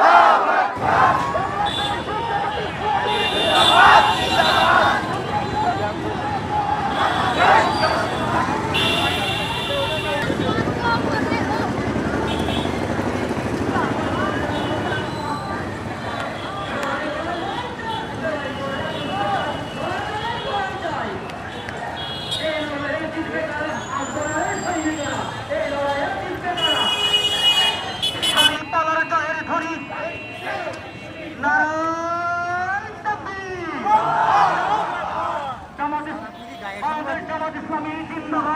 Palavra! Jamaat Islami জিন্দাবাদ